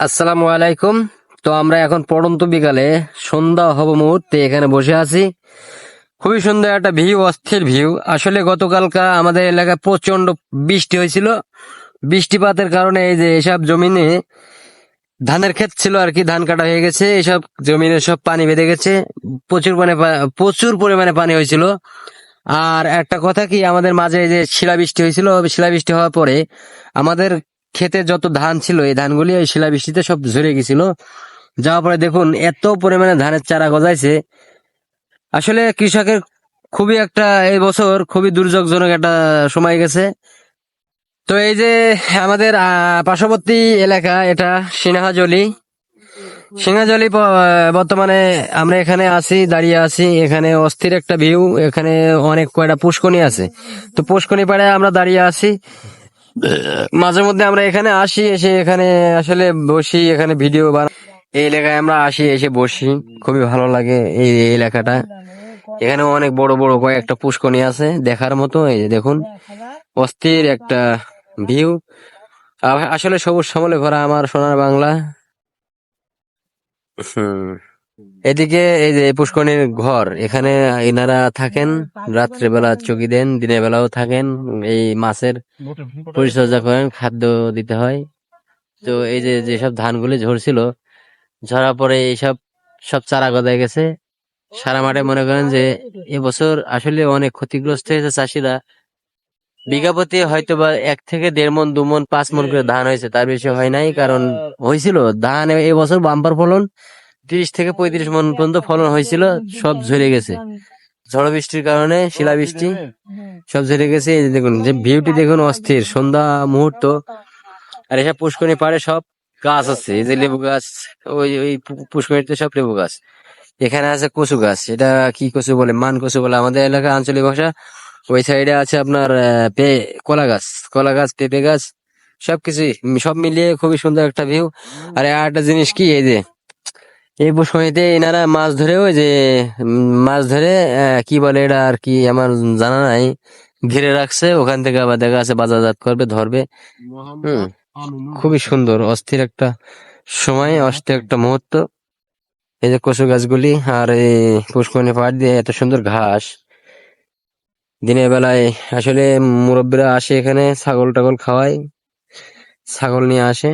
আসসালামু আলাইকুম। তো আমরা এখন পড়ন্ত বিকালে সন্ধ্যা হব মুহূর্তে এখানে বসে আছি। খুবই সুন্দর একটা ভিউ, অস্থির ভিউ। আসলে গতকালকা আমাদের এলাকায় প্রচণ্ড বৃষ্টি হয়েছিল। বৃষ্টিপাতের কারণে এই যে এসব জমিনে ধানের ক্ষেত ছিল আর কি, ধান কাটা হয়ে গেছে। এসব জমিনে সব পানি বেঁধে গেছে। প্রচুর মানে প্রচুর পরিমাণে পানি হয়েছিল। আর একটা কথা কি, আমাদের মাঝে যে শিলাবৃষ্টি হয়েছিল, শিলাবৃষ্টি হওয়ার পরে আমাদের ক্ষেতে যত ধান ছিল, এই ধানগুলি ওই শিলাবৃষ্টিতে সব ঝরে গেছিল। যাওয়ার পরে দেখুন, এত পরিমাণে ধানের চারা গজাইছে। আসলে কৃষকের খুবই একটা এই বছর খুবই দুর্যোগজনক একটা সময় গেছে। তো এই যে আমাদের পার্শ্ববর্তী এলাকা, এটা সিনহাজলি প- বর্তমানে আমরা এখানে আছি, দাঁড়িয়ে আছি। এখানে অস্থির একটা ভিউ, এখানে অনেক কয়টা পুষ্কনি আছে। তো পুষ্কনি পাড়ে আমরা দাঁড়িয়ে আছি। মাঝে মধ্যে আমরা এখানে আসি, এসে এখানে আসলে বসি, এখানে ভিডিও বানা এই এলাকায় আমরা আসি, এসে বসি। খুবই ভালো লাগে এই এই এলাকাটা। এখানে অনেক বড় বড় কয়েকটা পুষ্কনি আছে দেখার মতো, এই যে দেখুন। অস্থির একটা ভিউ আসলে সবুজ সমলে ভরা আমার সোনার বাংলা। হুম। এদিকে এই যে পুষ্করণীর ঘর, এখানে এনারা থাকেন রাত্রে বেলা চকি দেন, দিনের বেলাও থাকেন, এই মাছের পরিচর্যা করেন, খাদ্য দিতে হয়। তো এই যে যেসব ধানগুলি ঝরছিল, ঝরার পরে এইসব সব চারা গজায় গেছে। সারা মাঠে মনে করেন যে এবছর আসলে অনেক ক্ষতিগ্রস্ত হয়েছে চাষিরা। বিঘা প্রতি হয়তো বা এক থেকে দেড় মন দু মন পাঁচ মন করে ধান হয়েছে, তার বেশি হয় নাই, কারণ হয়েছিল। ধান এবছর বাম্পার ফলন তিরিশ থেকে পঁয়ত্রিশ মন পর্যন্ত ফলন হয়েছিল, সব ঝরে গেছে। ঝড় বৃষ্টির কারণে শিলাবৃষ্টি সব ঝরে গেছে। এই যে দেখুন, যে ভিউটি দেখুন, অস্থির। সন্ধ্যা মুহূর্ত, আর এসব পুষ্করণী পাড়ে সব গাছ আছে। এই যে লেবু গাছ, ওই ওই পুষ্করণীতে সব লেবু গাছ। এখানে আছে কচু গাছ। এটা কি কচু বলে? মান কচু বলে। আমাদের এলাকা আঞ্চলিক ভাষা, ওই সাইডে আছে আপনার পে, কলা গাছ। কলা গাছ, পেঁপে গাছ সবকিছু সব মিলিয়ে খুবই সুন্দর একটা ভিউ। আর একটা জিনিস কি, এই যে এই পুষ্করণীতে এনারা মাছ ধরে ওই যে মাছ ধরে কি বলে এটা আর কি আমার জানা নাই, ঘিরে রাখছে, ওখান থেকে আবার দেখা আছে বাজারজাত করবে, ধরবে। হুম, খুবই সুন্দর, অস্থির একটা সময়, অস্থির একটা মুহূর্ত। এই যে কচু গাছগুলি আর এই পুষ্করণী পাহাড় দিয়ে এত সুন্দর ঘাস। দিনের বেলায় আসলে মুরব্বীরা আসে এখানে, ছাগল টাগল খাওয়ায়, ছাগল নিয়ে আসে।